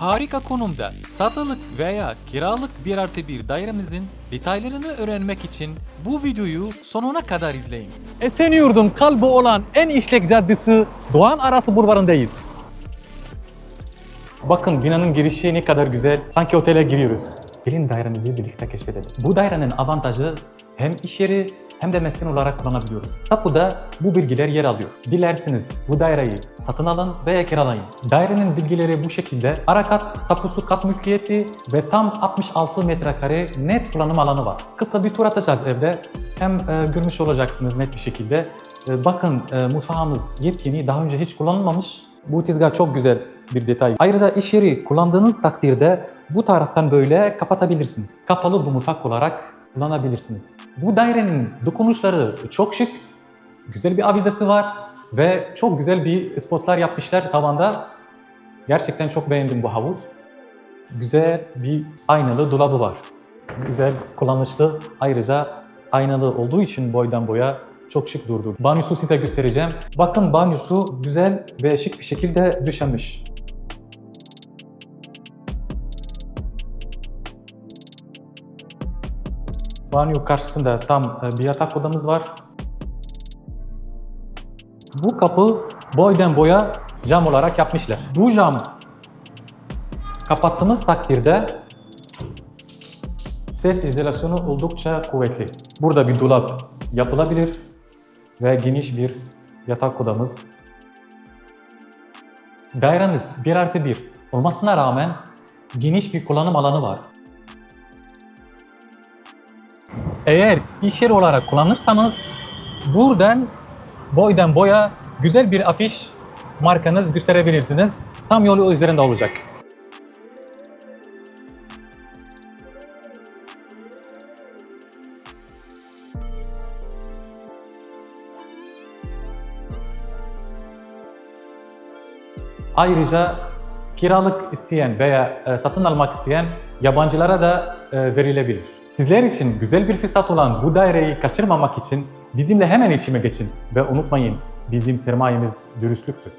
harika konumda satılık veya kiralık bir artı bir dairemizin detaylarını öğrenmek için bu videoyu sonuna kadar izleyin. Esenyurt'un kalbi olan en işlek caddesi Doğan Arası Bulvarı'ndayız. Bakın binanın girişi ne kadar güzel. Sanki otele giriyoruz. Gelin dairemizi birlikte keşfedelim. Bu dairenin avantajı hem iş yeri hem de mesken olarak kullanabiliyoruz. Tapuda bu bilgiler yer alıyor. Dilerseniz bu daireyi satın alın veya kiralayın. Dairenin bilgileri bu şekilde. Ara kat, tapusu kat mülkiyeti ve tam 66 metrekare net kullanım alanı var. Kısa bir tur atacağız evde. Hem e, görmüş olacaksınız net bir şekilde. E, bakın e, mutfağımız yepyeni, daha önce hiç kullanılmamış. Bu tezgah çok güzel bir detay. Ayrıca iş yeri kullandığınız takdirde bu taraftan böyle kapatabilirsiniz. Kapalı bu mutfak olarak kullanabilirsiniz. Bu dairenin dokunuşları çok şık. Güzel bir avizesi var ve çok güzel bir spotlar yapmışlar tavanda. Gerçekten çok beğendim bu havuz. Güzel bir aynalı dolabı var. Güzel, kullanışlı. Ayrıca aynalı olduğu için boydan boya çok şık durdu. Banyosu size göstereceğim. Bakın banyosu güzel ve şık bir şekilde döşenmiş. Banyo karşısında tam e, bir yatak odamız var. Bu kapı boydan boya cam olarak yapmışlar. Bu cam kapattığımız takdirde ses izolasyonu oldukça kuvvetli. Burada bir dolap yapılabilir ve geniş bir yatak odamız. Dairemiz 1 artı 1 olmasına rağmen geniş bir kullanım alanı var. Eğer iş yeri olarak kullanırsanız buradan boydan boya güzel bir afiş markanız gösterebilirsiniz. Tam yolu üzerinde olacak. Ayrıca kiralık isteyen veya e, satın almak isteyen yabancılara da e, verilebilir. Sizler için güzel bir fırsat olan bu daireyi kaçırmamak için bizimle hemen iletişime geçin ve unutmayın bizim sermayemiz dürüstlüktür.